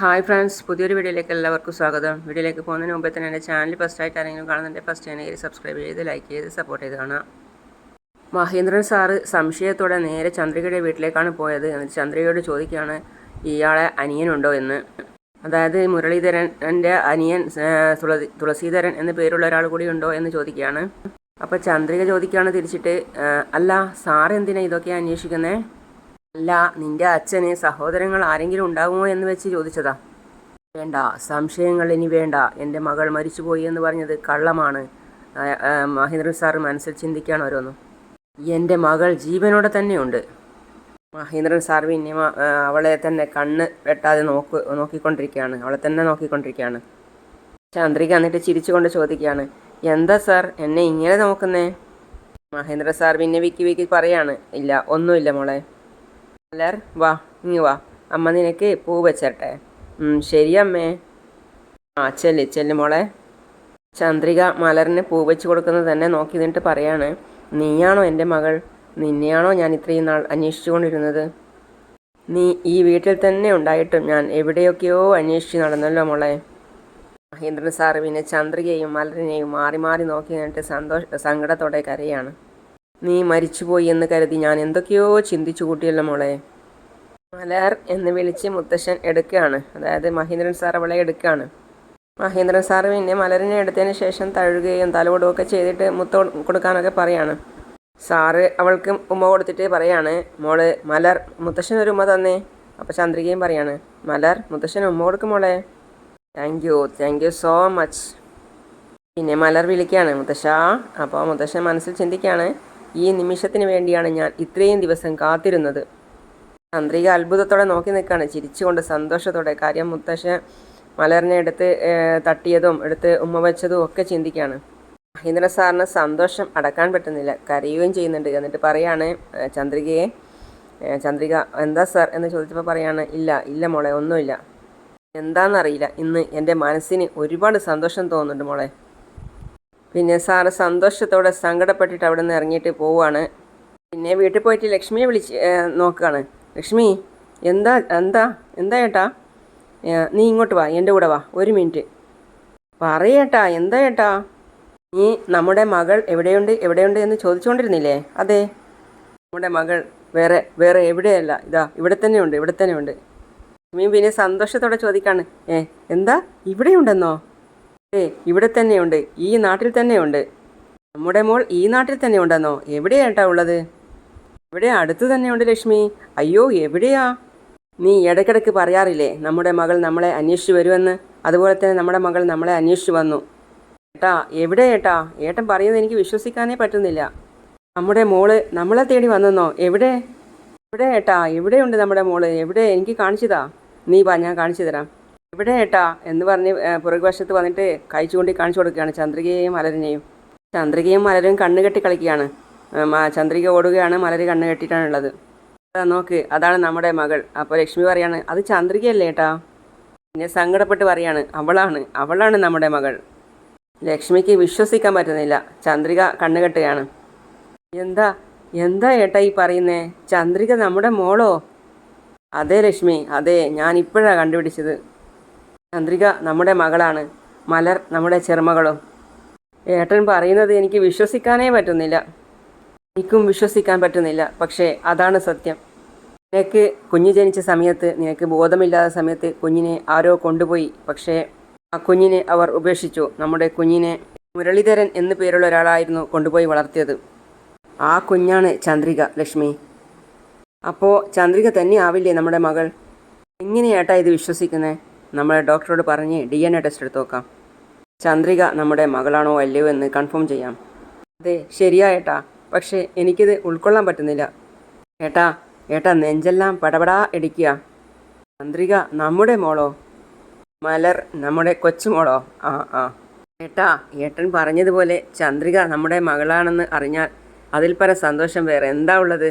Hi friends പുതിയൊരു വീഡിയോയിലേക്ക് എല്ലാവർക്കും സ്വാഗതം. വീഡിയോയിലേക്ക് പോകുന്നതിന് മുമ്പേ തന്നെ എന്റെ ചാനൽ ഫസ്റ്റ് ആയിട്ട് ആരെങ്കിലും കാണുന്നുണ്ട് ഫസ്റ്റ് ചാനൽ സബ്സ്ക്രൈബ് ചെയ്ത് ലൈക്ക് ചെയ്ത് സപ്പോർട്ട് ചെയ്ത് കാണാം. മഹേന്ദ്രൻ സാറ് സംശയത്തോടെ നേരെ ചന്ദ്രികയുടെ വീട്ടിലേക്കാണ് പോയത്. എന്നിട്ട് ചന്ദ്രികയോട് ചോദിക്കുകയാണ് ഇയാളെ അനിയനുണ്ടോ എന്ന്? അതായത് മുരളീധരന്റെ അനിയൻ തുളസീധരൻ എന്ന പേരുള്ള ഒരാൾ കൂടി ഉണ്ടോ എന്ന് ചോദിക്കുകയാണ്. അപ്പോൾ ചന്ദ്രിക ചോദിക്കുകയാണ് തിരിച്ചിട്ട് അല്ല സാർ എന്തിനാ ഇതൊക്കെ അന്വേഷിക്കുന്നേ? അല്ല നിന്റെ അച്ഛന് സഹോദരങ്ങൾ ആരെങ്കിലും ഉണ്ടാകുമോ എന്ന് വെച്ച് ചോദിച്ചതാ. വേണ്ട സംശയങ്ങൾ ഇനി വേണ്ട. എന്റെ മകൾ മരിച്ചുപോയി എന്ന് പറഞ്ഞത് കള്ളമാണ്. മഹേന്ദ്ര സാർ മനസ്സിൽ ചിന്തിക്കുകയാണ് ഓരോന്നും. എന്റെ മകൾ ജീവനോടെ തന്നെയുണ്ട്. മഹേന്ദ്രൻ സാർ പിന്നെ അവളെ തന്നെ കണ്ണ് വെട്ടാതെ നോക്ക് നോക്കിക്കൊണ്ടിരിക്കുകയാണ്. അവളെ തന്നെ നോക്കിക്കൊണ്ടിരിക്കുകയാണ്. ചന്ദ്രിക എന്നിട്ട് ചിരിച്ചുകൊണ്ട് ചോദിക്കുകയാണ് എന്താ സാർ എന്നെ ഇങ്ങനെ നോക്കുന്നേ? മഹേന്ദ്ര സാർ പിന്നെ വിക്കി വിക്കി പറയാണ് ഇല്ല ഒന്നുമില്ല മോളെ. മലർ വാ ഇങ്ങ് വാ. അമ്മ നിനക്ക് പൂ വെച്ചട്ടെ ശരി അമ്മേ. ആ ചെല്ലി ചെല്ല് മോളെ. ചന്ദ്രിക മലറിന് പൂ വെച്ച് കൊടുക്കുന്നത് തന്നെ നോക്കി നിന്നിട്ട് പറയാണ് നീയാണോ എന്റെ മകൾ? നിന്നെയാണോ ഞാൻ ഇത്രയും നാൾ അന്വേഷിച്ചു കൊണ്ടിരുന്നത് നീ ഈ വീട്ടിൽ തന്നെ ഉണ്ടായിട്ടും ഞാൻ എവിടെയൊക്കെയോ അന്വേഷിച്ച് നടന്നല്ലോ മോളെ. മഹേന്ദ്രൻ സാറ് പിന്നെ ചന്ദ്രികയും മലറിനെയും മാറി മാറി നോക്കി നിന്നിട്ട് സന്തോഷ സങ്കടത്തോടെ കരയാണ്. നീ മരിച്ചുപോയി എന്ന് കരുതി ഞാൻ എന്തൊക്കെയോ ചിന്തിച്ചു കൂട്ടിയല്ലോ മോളെ. മലർ എന്ന് വിളിച്ച് മുത്തശ്ശൻ എടുക്കുകയാണ്. അതായത് മഹേന്ദ്രൻ സാർ അവളെ എടുക്കുകയാണ്. മഹേന്ദ്രൻ സാർ പിന്നെ മലരിനെ എടുത്തതിന് ശേഷം തഴുകുകയും തലകൊടുകയൊക്കെ ചെയ്തിട്ട് മുത്ത കൊടുക്കാനൊക്കെ പറയാണ്. സാറ് അവൾക്ക് ഉമ്മ കൊടുത്തിട്ട് പറയാണ് മോൾ മലർ മുത്തശ്ശൻ ഒരു ഉമ്മ തന്നേ. അപ്പോൾ ചന്ദ്രികയും പറയാണ് മലർ മുത്തശ്ശൻ ഉമ്മ കൊടുക്കും മോളെ. Thank you thank you so much പിന്നെ മലർ വിളിക്കുകയാണ് മുത്തശ്ശ അപ്പോൾ മുത്തശ്ശൻ മനസ്സിൽ ചിന്തിക്കുകയാണ് ഈ നിമിഷത്തിന് വേണ്ടിയാണ് ഞാൻ ഇത്രയും ദിവസം കാത്തിരുന്നത്. ചന്ദ്രിക അത്ഭുതത്തോടെ നോക്കി നിൽക്കുകയാണ്. ചിരിച്ചുകൊണ്ട് സന്തോഷത്തോടെ കാര്യം മുത്തശ്ശൻ മലറിനെ എടുത്ത് തട്ടിയതും എടുത്ത് ഉമ്മ വെച്ചതും ഒക്കെ ചിന്തിക്കുകയാണ്. മഹേന്ദ്ര സാറിന് സന്തോഷം അടക്കാൻ പറ്റുന്നില്ല. കരയുകയും ചെയ്യുന്നുണ്ട്. എന്നിട്ട് പറയാണ് ചന്ദ്രികയെ ചന്ദ്രിക എന്താ സാർ? എന്ന് ചോദിച്ചപ്പോൾ പറയാണ് ഇല്ല ഇല്ല മോളെ ഒന്നുമില്ല. എന്താണെന്നറിയില്ല ഇന്ന് എന്റെ മനസ്സിന് ഒരുപാട് സന്തോഷം തോന്നുന്നുണ്ട് മോളെ. പിന്നെ സാറ് സന്തോഷത്തോടെ സങ്കടപ്പെട്ടിട്ട് അവിടെ നിന്ന് ഇറങ്ങിയിട്ട് പോവുകയാണ്. പിന്നെ വീട്ടിൽ പോയിട്ട് ലക്ഷ്മിയെ വിളിച്ച് നോക്കുകയാണ്. ലക്ഷ്മി എന്താ എന്താ എന്താ ഏട്ടാ? നീ ഇങ്ങോട്ട് വാ എന്റെ കൂടെ വാ ഒരു മിനിറ്റ്. പറയേട്ടാ എന്താ ഏട്ടാ? നീ നമ്മുടെ മകൾ എവിടെയുണ്ട് എവിടെയുണ്ട് എന്ന് ചോദിച്ചുകൊണ്ടിരുന്നില്ലേ? അതെ. നമ്മുടെ മകൾ വേറെ വേറെ എവിടെയല്ല ഇതാ ഇവിടെ തന്നെയുണ്ട് ഇവിടെ തന്നെയുണ്ട്. ലക്ഷ്മി പിന്നെ സന്തോഷത്തോടെ ചോദിക്കാണ് ഏ എന്താ ഇവിടെയുണ്ടെന്നോ? ഏ ഇവിടെ തന്നെയുണ്ട്. ഈ നാട്ടിൽ തന്നെയുണ്ട്. നമ്മുടെ മോൾ ഈ നാട്ടിൽ തന്നെ ഉണ്ടെന്നോ എവിടെയാട്ടാ ഉള്ളത്? ഇവിടെ അടുത്ത് തന്നെയുണ്ട് ലക്ഷ്മി. അയ്യോ എവിടെയാ? നീ ഇടയ്ക്കിടയ്ക്ക് പറയാറില്ലേ നമ്മുടെ മകൾ നമ്മളെ അന്വേഷിച്ച് വരുമെന്ന്? അതുപോലെ തന്നെ നമ്മുടെ മകൾ നമ്മളെ അന്വേഷിച്ച് വന്നു. ഏട്ടാ എവിടെ ഏട്ടാ? ഏട്ടൻ പറയുന്നത് എനിക്ക് വിശ്വസിക്കാനേ പറ്റുന്നില്ല. നമ്മുടെ മോൾ നമ്മളെ തേടി വന്നെന്നോ? എവിടെ? എവിടെ ഏട്ടാ? എവിടെയുണ്ട് നമ്മുടെ മോൾ? എവിടെ? എനിക്ക് കാണിച്ചതാ. നീ വാ ഞാൻ കാണിച്ചു തരാം. എവിടെ ഏട്ടാ എന്ന് പറഞ്ഞ് പുറകു പുറകുവശത്ത് വന്നിട്ട് കൈ ചൂണ്ടി കാണിച്ചു കൊടുക്കുകയാണ് ചന്ദ്രികയും മലരിനെയും. ചന്ദ്രികയും മലരും കണ്ണ് കെട്ടി കളിക്കുകയാണ്. ചന്ദ്രിക ഓടുകയാണ് മലര് കണ്ണ് കെട്ടിയിട്ടാണുള്ളത് നോക്ക് അതാണ് നമ്മുടെ മകൾ. അപ്പോൾ ലക്ഷ്മി പറയാണ് അത് ചന്ദ്രികയല്ലേ ഏട്ടാ? പിന്നെ സങ്കടപ്പെട്ട് പറയാണ് അവളാണ് അവളാണ് നമ്മുടെ മകൾ. ലക്ഷ്മിക്ക് വിശ്വസിക്കാൻ പറ്റുന്നില്ല. ചന്ദ്രിക കണ്ണുകെട്ടുകയാണ് എന്താ എന്താ ഏട്ടാ ഈ പറയുന്നേ? ചന്ദ്രിക നമ്മുടെ മോളോ? അതെ ലക്ഷ്മി അതെ ഞാൻ ഇപ്പോഴാണ് കണ്ടുപിടിച്ചത്. ചന്ദ്രിക നമ്മുടെ മകളാണ്. മലർ നമ്മുടെ ചെറുമകളും. ഏട്ടൻ പറയുന്നത് എനിക്ക് വിശ്വസിക്കാനേ പറ്റുന്നില്ല. എനിക്കും വിശ്വസിക്കാൻ പറ്റുന്നില്ല. പക്ഷേ അതാണ് സത്യം. നിനക്ക് കുഞ്ഞ് ജനിച്ച സമയത്ത് നിനക്ക് ബോധമില്ലാത്ത സമയത്ത് കുഞ്ഞിനെ ആരോ കൊണ്ടുപോയി. പക്ഷേ ആ കുഞ്ഞിനെ അവർ ഉപേക്ഷിച്ചു. നമ്മുടെ കുഞ്ഞിനെ മുരളീധരൻ എന്നു പേരുള്ള ഒരാളായിരുന്നു കൊണ്ടുപോയി വളർത്തിയത്. ആ കുഞ്ഞാണ് ചന്ദ്രിക ലക്ഷ്മി. അപ്പോൾ ചന്ദ്രിക തന്നെ ആവില്ലേ നമ്മുടെ മകൾ? എങ്ങനെയാട്ടാ ഇത് വിശ്വസിക്കുന്നത് നമ്മളെ ഡോക്ടറോട് പറഞ്ഞ് ഡി എൻ എ ടെസ്റ്റ് എടുത്ത് നോക്കാം ചന്ദ്രിക നമ്മുടെ മകളാണോ അല്ലയോ എന്ന് കൺഫേം ചെയ്യാം. അതെ ശരിയായേട്ടാ പക്ഷേ എനിക്കിത് ഉൾക്കൊള്ളാൻ പറ്റുന്നില്ല. ഏട്ടാ ഏട്ടാ നെഞ്ചെല്ലാം പടപടാ ഇടിക്കുക ചന്ദ്രിക നമ്മുടെ മോളോ? മലർ നമ്മുടെ കൊച്ചുമോളോ? ആ ആ. ഏട്ടാ ഏട്ടൻ പറഞ്ഞതുപോലെ ചന്ദ്രിക നമ്മുടെ മകളാണെന്ന് അറിഞ്ഞാൽ അതിൽ പര സന്തോഷം വേറെ എന്താ ഉള്ളത്?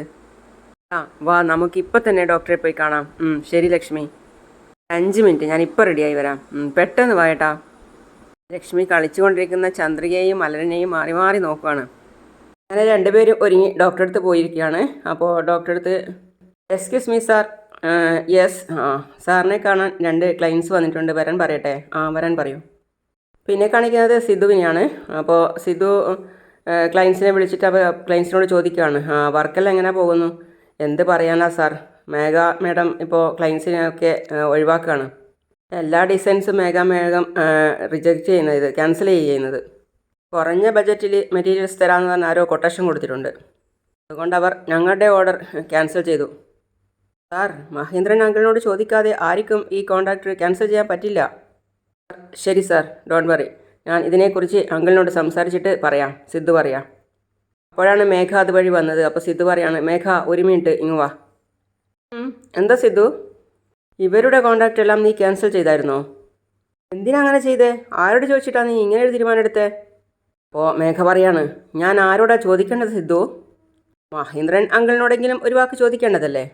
ആ വാ നമുക്കിപ്പോൾ തന്നെ ഡോക്ടറെ പോയി കാണാം. ശരി ലക്ഷ്മി. അഞ്ച് മിനിറ്റ് ഞാൻ ഇപ്പോൾ റെഡിയായി വരാം. പെട്ടെന്ന് വായട്ടാ ലക്ഷ്മി കളിച്ചുകൊണ്ടിരിക്കുന്ന ചന്ദ്രികയെയും മലരനെയും മാറി മാറി നോക്കുകയാണ് അങ്ങനെ രണ്ടുപേരും ഒരുങ്ങി ഡോക്ടറെ അടുത്ത് പോയിരിക്കുകയാണ്. അപ്പോൾ ഡോക്ടറെ അടുത്ത് എക്സ്ക്യൂസ് മീ സാർ യെസ് ആ സാറിനെ കാണാൻ രണ്ട് ക്ലയൻസ് വന്നിട്ടുണ്ട്. വരാൻ പറയട്ടെ? ആ വരാൻ പറയൂ. പിന്നെ കാണിക്കുന്നത് സിദ്ധുവിനെയാണ്. അപ്പോൾ സിദ്ധു ക്ലയൻസിനെ വിളിച്ചിട്ട് അപ്പോൾ ക്ലയൻസിനോട് ചോദിക്കുകയാണ് ആ വർക്കെല്ലാം എങ്ങനെ പോകുന്നു? എന്ത് പറയാനാ സാർ മേഘ മേഡം ഇപ്പോൾ ക്ലയൻസിനെയൊക്കെ ഒഴിവാക്കുകയാണ് എല്ലാ ഡിസൈൻസും മേഘ മേഘം റിജക്റ്റ് ചെയ്യുന്നത് ഇത് ക്യാൻസൽ ചെയ്യുന്നത്. കുറഞ്ഞ ബജറ്റിൽ മെറ്റീരിയൽസ് തരാമെന്ന് പറഞ്ഞ ആരോ കൊട്ടേഷൻ കൊടുത്തിട്ടുണ്ട്. അതുകൊണ്ട് അവർ ഞങ്ങളുടെ ഓർഡർ ക്യാൻസൽ ചെയ്തു. സാർ മഹേന്ദ്രൻ അങ്കിളിനോട് ചോദിക്കാതെ ആർക്കും ഈ കോൺട്രാക്ട് ക്യാൻസൽ ചെയ്യാൻ പറ്റില്ല. ശരി സാർ ഡോണ്ട് വറി ഞാൻ ഇതിനെക്കുറിച്ച് അങ്കിളിനോട് സംസാരിച്ചിട്ട് പറയാം സിദ്ധു പറയാം. അപ്പോഴാണ് മേഘ അതുവഴി വന്നത്. അപ്പോൾ സിദ്ധു പറയാണ് മേഘ ഒരു മിനിറ്റ് ഇങ്ങ് വാ. ഉം, എന്താ സിദ്ധു? ഇവരുടെ കോണ്ടാക്റ്റ് എല്ലാം നീ ക്യാൻസൽ ചെയ്തായിരുന്നോ? എന്തിനാ അങ്ങനെ ചെയ്തേ? ആരോട് ചോദിച്ചിട്ടാണ് നീ ഇങ്ങനെ ഒരു തീരുമാനം എടുത്തേ? അപ്പോൾ മേഘ പറയാണ്. ഞാൻ ആരോടാ ചോദിക്കേണ്ടത് സിദ്ധു? മഹേന്ദ്രൻ അങ്കിളിനോടെങ്കിലും ഒരു വാക്ക് ചോദിക്കേണ്ടതല്ലേ?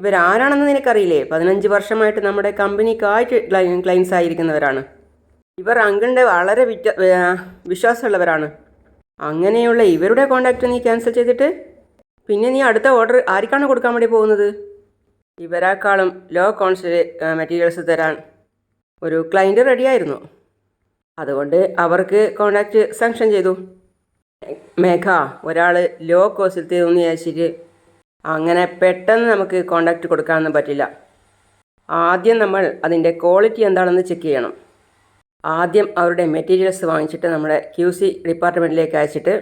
ഇവരാരാണെന്ന് നിനക്കറിയില്ലേ? പതിനഞ്ച് വർഷമായിട്ട് നമ്മുടെ കമ്പനിക്കായിട്ട് ക്ലൈ- ക്ലയൻസ് ആയിരിക്കുന്നവരാണ്. ഇവർ അങ്കിളിന്റെ വളരെ വിശ്വാസമുള്ളവരാണ്. അങ്ങനെയുള്ള ഇവരുടെ കോണ്ടാക്റ്റ് നീ ക്യാൻസൽ ചെയ്തിട്ട് പിന്നെ നീ അടുത്ത ഓർഡർ ആർക്കാണ് കൊടുക്കാൻ വേണ്ടി പോകുന്നത്? ഇവരെക്കാളും ലോ കോൺസ്റ്റ് മെറ്റീരിയൽസ് തരാൻ ഒരു ക്ലയന്റ് റെഡിയായിരുന്നു അതുകൊണ്ട് അവർക്ക് കോണ്ടാക്റ്റ് സാങ്ഷൻ ചെയ്തു. മേഘ ഒരാൾ ലോ കോസ്റ്റിൽ തീർന്നു വിചാരിച്ചിട്ട് അങ്ങനെ പെട്ടെന്ന് നമുക്ക് കോണ്ടാക്റ്റ് കൊടുക്കാനൊന്നും പറ്റില്ല. ആദ്യം നമ്മൾ അതിന്റെ ക്വാളിറ്റി എന്താണെന്ന് ചെക്ക് ചെയ്യണം. ആദ്യം അവരുടെ മെറ്റീരിയൽസ് വാങ്ങിച്ചിട്ട് നമ്മുടെ ക്യു സി ഡിപ്പാർട്ട്മെന്റിലേക്ക് അയച്ചിട്ട്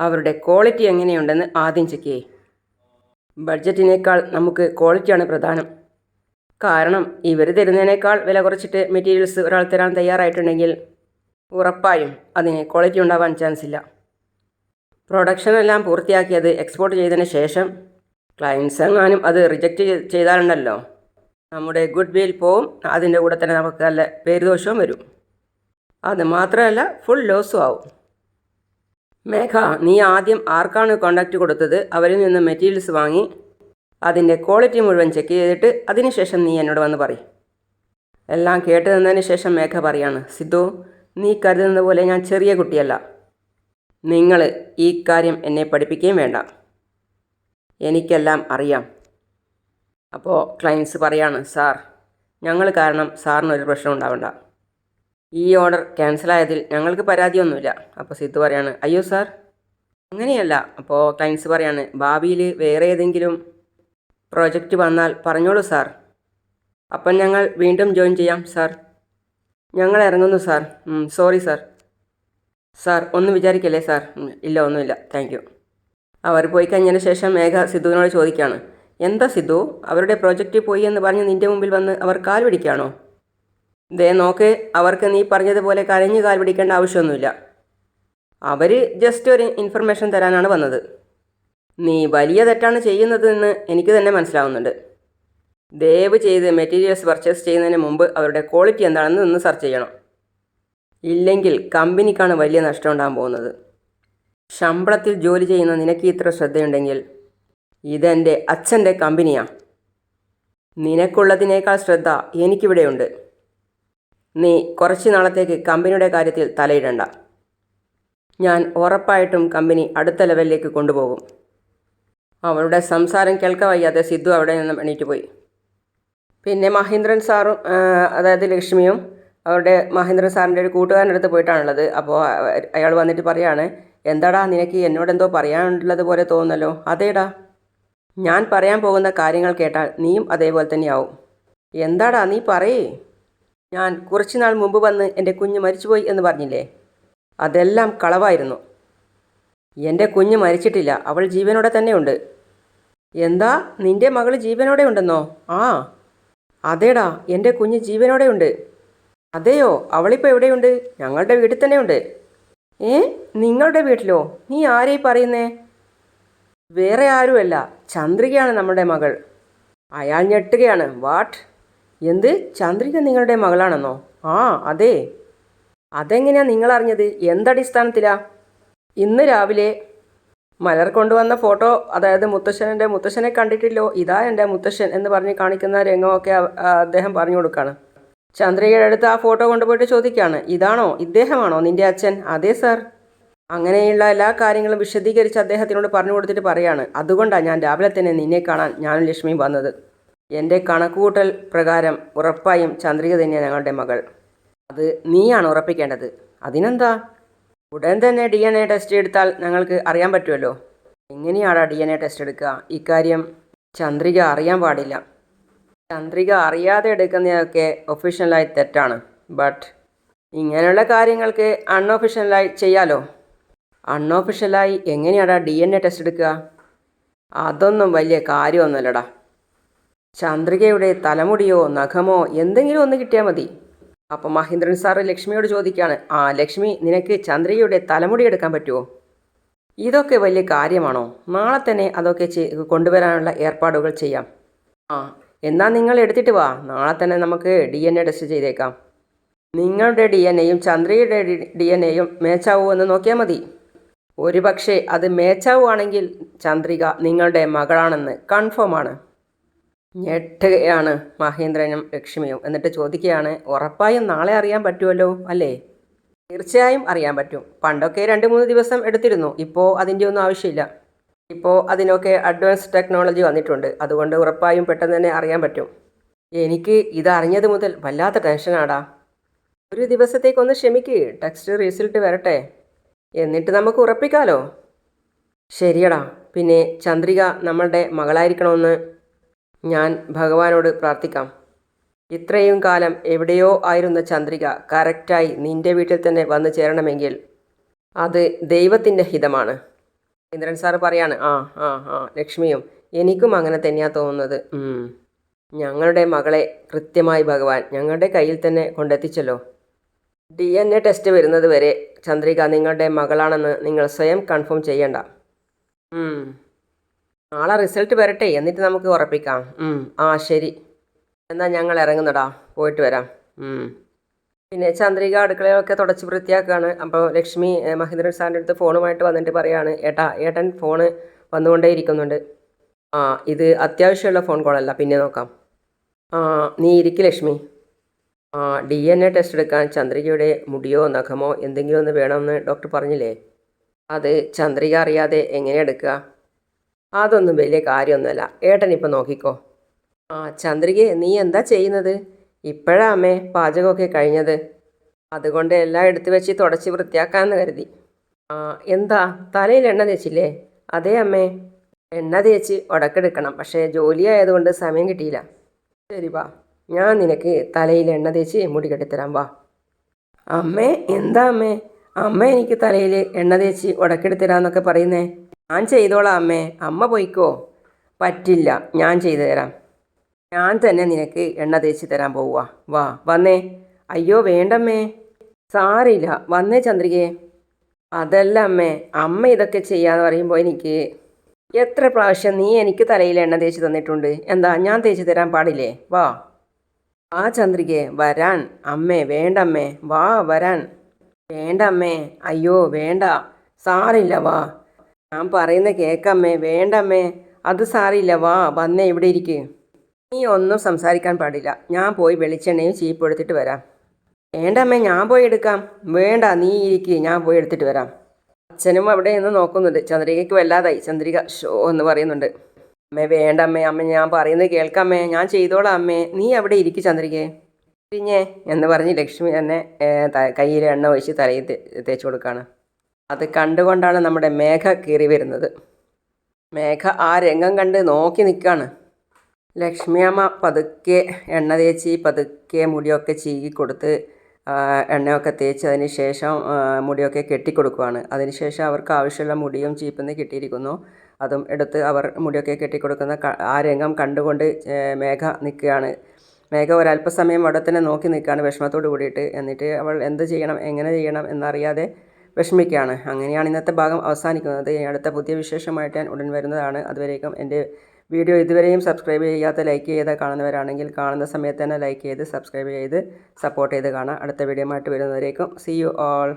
അവരുടെ ക്വാളിറ്റി എങ്ങനെയുണ്ടെന്ന് ആദ്യം ചെക്ക് ചെയ്യേ. ബഡ്ജറ്റിനേക്കാൾ നമുക്ക് ക്വാളിറ്റിയാണ് പ്രധാനം. കാരണം ഇവർ തരുന്നതിനേക്കാൾ വില കുറച്ചിട്ട് മെറ്റീരിയൽസ് ഒരാൾ തരാൻ തയ്യാറായിട്ടുണ്ടെങ്കിൽ ഉറപ്പായും അതിന് ക്വാളിറ്റി ഉണ്ടാവാൻ ചാൻസ് ഇല്ല. പ്രൊഡക്ഷൻ എല്ലാം പൂർത്തിയാക്കിയത് എക്സ്പോർട്ട് ചെയ്തതിന് ശേഷം ക്ലയൻസ് എങ്ങാനും അത് റിജക്റ്റ് ചെയ്താലുണ്ടല്ലോ. നമ്മുടെ ഗുഡ് വിൽ പോവും അതിന്റെ കൂടെ തന്നെ നമുക്ക് നല്ല പേരുദോഷവും വരും. അത് മാത്രമല്ല ഫുൾ ലോസും ആവും. മേഘ നീ ആദ്യം ആർക്കാണ് കോണ്ടാക്റ്റ് കൊടുത്തത്? അവരിൽ നിന്ന് മെറ്റീരിയൽസ് വാങ്ങി അതിന്റെ ക്വാളിറ്റി മുഴുവൻ ചെക്ക് ചെയ്തിട്ട് അതിനുശേഷം നീ എന്നോട് വന്ന് പറയും. എല്ലാം കേട്ട് നിന്നതിന് ശേഷം മേഘ പറയാണ് സിദ്ധു നീ കരുതുന്നത് പോലെ ഞാൻ ചെറിയ കുട്ടിയല്ല. നിങ്ങൾ ഈ കാര്യം എന്നെ പഠിപ്പിക്കുകയും വേണ്ട. എനിക്കെല്ലാം അറിയാം. അപ്പോൾ ക്ലയൻസ് പറയാണ് സാർ ഞങ്ങൾ കാരണം സാറിനൊരു പ്രശ്നം ഉണ്ടാവണ്ട. ഈ ഓർഡർ ക്യാൻസലായതിൽ ഞങ്ങൾക്ക് പരാതിയൊന്നുമില്ല. അപ്പോൾ സിദ്ധു പറയാണ് അയ്യോ സാർ അങ്ങനെയല്ല. അപ്പോൾ ക്ലയൻസ് പറയാണ് ഭാവിയിൽ വേറെ ഏതെങ്കിലും പ്രോജക്റ്റ് വന്നാൽ പറഞ്ഞോളൂ സാർ. അപ്പം ഞങ്ങൾ വീണ്ടും ജോയിൻ ചെയ്യാം സാർ. ഞങ്ങൾ ഇറങ്ങുന്നു സാർ. Sorry sir. സാർ ഒന്നും വിചാരിക്കല്ലേ സാർ? ഇല്ല ഒന്നുമില്ല. Thank you. അവർ പോയി കഴിഞ്ഞതിന് ശേഷം മേഘ സിദ്ധുവിനോട് ചോദിക്കുകയാണ് എന്താ സിദ്ധു? അവരുടെ പ്രോജക്റ്റ് പോയി എന്ന് പറഞ്ഞ് നിന്റെ മുമ്പിൽ വന്ന് അവർ കാൽ പിടിക്കുകയാണോ? ദേ നോക്ക് അവർക്ക് നീ പറഞ്ഞതുപോലെ കരഞ്ഞ് കാൽ പിടിക്കേണ്ട ആവശ്യമൊന്നുമില്ല. അവർ ജസ്റ്റ് ഒരു ഇൻഫർമേഷൻ തരാനാണ് വന്നത്. നീ വലിയ തെറ്റാണ് ചെയ്യുന്നതെന്ന് എനിക്ക് തന്നെ മനസ്സിലാവുന്നുണ്ട്. ദയവ് ചെയ്ത് മെറ്റീരിയൽസ് പർച്ചേസ് ചെയ്യുന്നതിന് മുമ്പ് അവരുടെ ക്വാളിറ്റി എന്താണെന്ന് ഒന്ന് സെർച്ച് ചെയ്യണം. ഇല്ലെങ്കിൽ കമ്പനിക്കാണ് വലിയ നഷ്ടം ഉണ്ടാകാൻ പോകുന്നത്. ശമ്പളത്തിൽ ജോലി ചെയ്യുന്ന നിനക്ക് ഇത്ര ശ്രദ്ധയുണ്ടെങ്കിൽ ഇതെന്റെ അച്ഛന്റെ കമ്പനിയാണ് നിനക്കുള്ളതിനേക്കാൾ ശ്രദ്ധ എനിക്കിവിടെയുണ്ട്. നീ കുറച്ച് നാളത്തേക്ക് കമ്പനിയുടെ കാര്യത്തിൽ തലയിടണ്ട. ഞാൻ ഉറപ്പായിട്ടും കമ്പനി അടുത്ത ലെവലിലേക്ക് കൊണ്ടുപോകും. അവളുടെ സംസാരം കേൾക്കവയ്യാതെ സിദ്ധു അവിടെ നിന്നും എണീറ്റ് പോയി. പിന്നെ മഹേന്ദ്രൻ സാറും അതായത് ലക്ഷ്മിയും അവരുടെ മഹേന്ദ്രൻ സാറിന്റെ ഒരു കൂട്ടുകാരന്റെ അടുത്ത് പോയിട്ടാണുള്ളത്. അപ്പോൾ അയാൾ വന്നിട്ട് പറയാണ് എന്താടാ നിനക്ക് എന്നോട് എന്തോ പറയാനുള്ളത് പോലെ തോന്നുന്നല്ലോ? അതേടാ. ഞാൻ പറയാൻ പോകുന്ന കാര്യങ്ങൾ കേട്ടാൽ നീയും അതേപോലെ തന്നെയാവും. എന്താടാ? നീ പറയേ. ഞാൻ കുറച്ച് നാൾ മുമ്പ് വന്ന് എന്റെ കുഞ്ഞ് മരിച്ചുപോയി എന്ന് പറഞ്ഞില്ലേ? അതെല്ലാം കളവായിരുന്നു. എന്റെ കുഞ്ഞ് മരിച്ചിട്ടില്ല. അവൾ ജീവനോടെ തന്നെയുണ്ട്. എന്താ? നിന്റെ മകൾ ജീവനോടെ ഉണ്ടെന്നോ? ആ. അതേടാ. എന്റെ കുഞ്ഞ് ജീവനോടെ ഉണ്ട്. അതെയോ? അവളിപ്പോൾ എവിടെയുണ്ട്? ഞങ്ങളുടെ വീട്ടിൽ തന്നെയുണ്ട്. ഏ? നിങ്ങളുടെ വീട്ടിലോ? നീ ആരെയും പറയുന്നേ? വേറെ ആരുമല്ല. ചന്ദ്രികയാണ് നമ്മുടെ മകൾ. അയാൾ ഞെട്ടുകയാണ്. വാട്ട്? എന്ത്? ചന്ദ്രിക നിങ്ങളുടെ മകളാണെന്നോ? ആ അതെ. അതെങ്ങനെയാ നിങ്ങളറിഞ്ഞത്? എന്തടിസ്ഥാനത്തിലാ? ഇന്ന് രാവിലെ മലർ കൊണ്ടുവന്ന ഫോട്ടോ അതായത് മുത്തശ്ശന്റെ മുത്തശ്ശനെ കണ്ടിട്ടില്ലോ? ഇതാ എന്റെ മുത്തശ്ശൻ എന്ന് പറഞ്ഞ് കാണിക്കുന്ന രംഗമൊക്കെ അദ്ദേഹം പറഞ്ഞു കൊടുക്കുകയാണ് ചന്ദ്രികയുടെ അടുത്ത് ആ ഫോട്ടോ കൊണ്ടുപോയിട്ട് ചോദിക്കുകയാണ് ഇതാണോ? ഇദ്ദേഹമാണോ നിന്റെ അച്ഛൻ? അതെ സാർ. അങ്ങനെയുള്ള എല്ലാ കാര്യങ്ങളും വിശദീകരിച്ച് അദ്ദേഹത്തിനോട് പറഞ്ഞു കൊടുത്തിട്ട് പറയാണ്. അതുകൊണ്ടാണ് ഞാൻ രാവിലെ തന്നെ നിന്നെ കാണാൻ ഞാനും ലക്ഷ്മിയും വന്നത്. എന്റെ കണക്കുകൂട്ടൽ പ്രകാരം ഉറപ്പായും ചന്ദ്രിക തന്നെയാണ് ഞങ്ങളുടെ മകൾ. അത് നീയാണ് ഉറപ്പിക്കേണ്ടത്. അതിനെന്താ? ഉടൻ തന്നെ ഡി എൻ എ ടെസ്റ്റ് എടുത്താൽ ഞങ്ങൾക്ക് അറിയാൻ പറ്റുമല്ലോ എങ്ങനെയാടാ ഡി എൻ എ ടെസ്റ്റ് എടുക്കുക? ഇക്കാര്യം ചന്ദ്രിക അറിയാൻ പാടില്ല. ചന്ദ്രിക അറിയാതെ എടുക്കുന്നതൊക്കെ ഒഫീഷ്യലായി തെറ്റാണ്. ബട്ട് ഇങ്ങനെയുള്ള കാര്യങ്ങൾക്ക് അൺഒഫീഷ്യലായി ചെയ്യാലോ? അൺഒഫീഷ്യലായി എങ്ങനെയാടാ ഡി എൻ എ ടെസ്റ്റ് എടുക്കുക? അതൊന്നും വലിയ കാര്യമൊന്നുമല്ലടാ. ചന്ദ്രികയുടെ തലമുടിയോ നഖമോ എന്തെങ്കിലും ഒന്ന് കിട്ടിയാൽ മതി. അപ്പോൾ മഹേന്ദ്രൻ സാറ് ലക്ഷ്മിയോട് ചോദിക്കുകയാണ് ആ ലക്ഷ്മി നിനക്ക് ചന്ദ്രികയുടെ തലമുടി എടുക്കാൻ പറ്റുമോ ഇതൊക്കെ വലിയ കാര്യമാണോ? നാളെ തന്നെ അതൊക്കെ കൊണ്ടുവരാനുള്ള ഏർപ്പാടുകൾ ചെയ്യാം. ആ എന്നാൽ നിങ്ങൾ എടുത്തിട്ട് വാ. നാളെ തന്നെ നമുക്ക് ഡി എൻ എ ടെസ്റ്റ് ചെയ്തേക്കാം. നിങ്ങളുടെ ഡി എൻ എയും ചന്ദ്രയുടെ ഡി എൻ എയും മേച്ചാവൂ എന്ന് നോക്കിയാൽ മതി. ഒരു പക്ഷേ അത് മേച്ചാവുകയാണെങ്കിൽ ചന്ദ്രിക നിങ്ങളുടെ മകളാണെന്ന് കൺഫേം ആണ്. ഞെട്ടുകയാണ് മഹേന്ദ്രനും ലക്ഷ്മിയും. എന്നിട്ട് ചോദിക്കുകയാണ് ഉറപ്പായും നാളെ അറിയാൻ പറ്റുമല്ലോ അല്ലേ? തീർച്ചയായും അറിയാൻ പറ്റും. പണ്ടൊക്കെ രണ്ട് മൂന്ന് ദിവസം എടുത്തിരുന്നു. ഇപ്പോൾ അതിന്റെ ഒന്നും ആവശ്യമില്ല. ഇപ്പോൾ അതിനൊക്കെ അഡ്വാൻസ് ടെക്നോളജി വന്നിട്ടുണ്ട്. അതുകൊണ്ട് ഉറപ്പായും പെട്ടെന്ന് തന്നെ അറിയാൻ പറ്റും. എനിക്ക് ഇതറിഞ്ഞത് മുതൽ വല്ലാത്ത ടെൻഷനാടാ. ഒരു ദിവസത്തേക്കൊന്ന് ക്ഷമിക്ക്. ടെക്സ്റ്റ് റിസൾട്ട് വരട്ടെ. എന്നിട്ട് നമുക്ക് ഉറപ്പിക്കാലോ. ശരിയടാ. പിന്നെ ചന്ദ്രിക നമ്മളുടെ മകളായിരിക്കണമെന്ന് ഞാൻ ഭഗവാനോട് പ്രാർത്ഥിക്കാം. ഇത്രയും കാലം എവിടെയോ ആയിരുന്ന ചന്ദ്രിക കറക്റ്റായി നിന്റെ വീട്ടിൽ തന്നെ വന്നു ചേരണമെങ്കിൽ അത് ദൈവത്തിന്റെ ഹിതമാണ്. ഇന്ദ്രൻ സാറ് പറയാണ് ആ ആ ആ ലക്ഷ്മിയും എനിക്കും അങ്ങനെ തന്നെയാണ് തോന്നുന്നത്. ഞങ്ങളുടെ മകളെ കൃത്യമായി ഭഗവാൻ ഞങ്ങളുടെ കയ്യിൽ തന്നെ കൊണ്ടെത്തിച്ചല്ലോ. ഡി എൻ എ ടെസ്റ്റ് വരുന്നത് വരെ ചന്ദ്രിക നിങ്ങളുടെ മകളാണെന്ന് നിങ്ങൾ സ്വയം കൺഫേം ചെയ്യണ്ട. നാളെ റിസൾട്ട് വരട്ടെ എന്നിട്ട് നമുക്ക് ഉറപ്പിക്കാം. ആ ശരി. എന്നാൽ ഞങ്ങൾ ഇറങ്ങുന്നടാ. പോയിട്ട് വരാം. പിന്നെ ചന്ദ്രിക അടുക്കളയൊക്കെ തുടച്ച് വൃത്തിയാക്കുകയാണ് അപ്പോൾ ലക്ഷ്മി മഹേന്ദ്രൻ സാറിന്റെ അടുത്ത് ഫോണുമായിട്ട് വന്നിട്ട് പറയാണ് ഏട്ടാ ഏട്ടൻ ഫോണ് വന്നുകൊണ്ടേ ഇരിക്കുന്നുണ്ട്. ആ ഇത് അത്യാവശ്യമുള്ള ഫോൺ കോളല്ല പിന്നെ നോക്കാം. ആ നീ ഇരിക്കും ലക്ഷ്മി. ആ ഡി എൻ എ ടെസ്റ്റ് എടുക്കാൻ ചന്ദ്രികയുടെ മുടിയോ നഖമോ എന്തെങ്കിലും ഒന്ന് വേണമെന്ന് ഡോക്ടർ പറഞ്ഞില്ലേ? അത് ചന്ദ്രിക അറിയാതെ എങ്ങനെ എടുക്കുക? അതൊന്നും വലിയ കാര്യമൊന്നുമല്ല. ഏട്ടൻ നോക്കിക്കോ. ആ ചന്ദ്രികയെ നീ എന്താ ചെയ്യുന്നത്? ഇപ്പോഴാ അമ്മേ പാചകമൊക്കെ കഴിഞ്ഞത്. അതുകൊണ്ട് എല്ലാം എടുത്തു വെച്ച് തുടച്ച് വൃത്തിയാക്കാമെന്ന് കരുതി. ആ എന്താ? തലയിൽ എണ്ണ തേച്ചില്ലേ? അതേ അമ്മേ. എണ്ണ തേച്ച് ഉടക്കെടുക്കണം. പക്ഷേ ജോലി ആയതുകൊണ്ട് സമയം കിട്ടിയില്ല. ശരി വാ. ഞാൻ നിനക്ക് തലയിൽ എണ്ണ തേച്ച് മുടി കെട്ടിത്തരാം വാ. അമ്മേ എന്താ അമ്മേ? അമ്മ എനിക്ക് തലയിൽ എണ്ണ തേച്ച് ഉടക്കെടുത്തരാന്നൊക്കെ പറയുന്നേ. ഞാൻ ചെയ്തോളാം അമ്മേ. അമ്മ പോയിക്കോ. പറ്റില്ല. ഞാൻ ചെയ്തു തരാം. ഞാൻ തന്നെ നിനക്ക് എണ്ണ തേച്ച് തരാൻ പോവുക വാ വന്നേ. അയ്യോ വേണ്ടമ്മേ. സാറില്ല വന്നേ ചന്ദ്രികയെ അതല്ല അമ്മേ. അമ്മ ഇതൊക്കെ ചെയ്യാന്ന് പറയുമ്പോൾ എനിക്ക് എത്ര പ്രാവശ്യം നീ എനിക്ക് തലയിൽ എണ്ണ തേച്ച് തന്നിട്ടുണ്ട്. എന്താ ഞാൻ തേച്ച് തരാൻ പാടില്ലേ? വാ. ആ ചന്ദ്രികയെ വരാൻ. അമ്മേ വേണ്ടമ്മേ. വാ വരാൻ. വേണ്ടമ്മേ. അയ്യോ വേണ്ട. സാറില്ല വാ. ഞാൻ പറയുന്ന കേക്കമ്മേ വേണ്ടമ്മേ. അത് സാറില്ല വാ വന്നേ ഇവിടെ ഇരിക്ക്. നീ ഒന്നും സംസാരിക്കാൻ പാടില്ല. ഞാൻ പോയി വെളിച്ചെണ്ണയും ചീപ്പ് എടുത്തിട്ട് വരാം. വേണ്ടമ്മേ ഞാൻ പോയി എടുക്കാം. വേണ്ട നീ ഇരിക്കുക ഞാൻ പോയി എടുത്തിട്ട് വരാം. അച്ഛനും അവിടെ നിന്ന് നോക്കുന്നുണ്ട്. ചന്ദ്രികയ്ക്ക് വല്ലാതായി. ചന്ദ്രിക ഷോ എന്ന് പറയുന്നുണ്ട്. അമ്മേ വേണ്ട അമ്മേ അമ്മ ഞാൻ പറയുന്നത് കേൾക്കാമേ ഞാൻ ചെയ്തോളാം അമ്മേ. നീ അവിടെ ഇരിക്കും ചന്ദ്രികയെ പിരിഞ്ഞേ എന്ന് പറഞ്ഞ് ലക്ഷ്മി തന്നെ കയ്യിൽ എണ്ണ ഒഴിച്ച് തലയിൽ തേച്ച് കൊടുക്കുകയാണ് അത് കണ്ടുകൊണ്ടാണ് നമ്മുടെ മേഘ കയറി വരുന്നത്. മേഘ ആ രംഗം കണ്ട് നോക്കി നിൽക്കുകയാണ് ലക്ഷ്മിയമ്മ പതുക്കെ എണ്ണ തേച്ച് പതുക്കെ മുടിയൊക്കെ ചീകി കൊടുത്ത് എണ്ണയൊക്കെ തേച്ച് അതിന് ശേഷം മുടിയൊക്കെ കെട്ടിക്കൊടുക്കുകയാണ് അതിനുശേഷം അവർക്ക് ആവശ്യമുള്ള മുടിയും ചീപ്പെന്ന് കിട്ടിയിരിക്കുന്നു. അതും എടുത്ത് അവർ മുടിയൊക്കെ കെട്ടിക്കൊടുക്കുന്ന ആ രംഗം കണ്ടുകൊണ്ട് മേഘ നിൽക്കുകയാണ് മേഘ ഒരല്പസമയം അവിടെ തന്നെ നോക്കി നിൽക്കുകയാണ് വിഷമത്തോട് കൂടിയിട്ട്. എന്നിട്ട് അവൾ എന്ത് ചെയ്യണം എങ്ങനെ ചെയ്യണം എന്നറിയാതെ വിഷമിക്കുകയാണ്. അങ്ങനെയാണ് ഇന്നത്തെ ഭാഗം അവസാനിക്കുന്നത്. അടുത്ത പുതിയ വിശേഷമായിട്ട് ഞാൻ ഉടൻ വരുന്നതാണ്. അതുവരേക്കും എന്റെ വീഡിയോ ഇതുവരെയും സബ്സ്ക്രൈബ് ചെയ്യാത്ത ലൈക്ക് ചെയ്ത് കാണുന്നവരാണെങ്കിൽ കാണുന്ന സമയത്ത് തന്നെ ലൈക്ക് ചെയ്ത് സബ്സ്ക്രൈബ് ചെയ്ത് സപ്പോർട്ട് ചെയ്ത് കാണാം. അടുത്ത വീഡിയോ ആയിട്ട് വരുന്നവരേക്കും സി യു ഓൾ.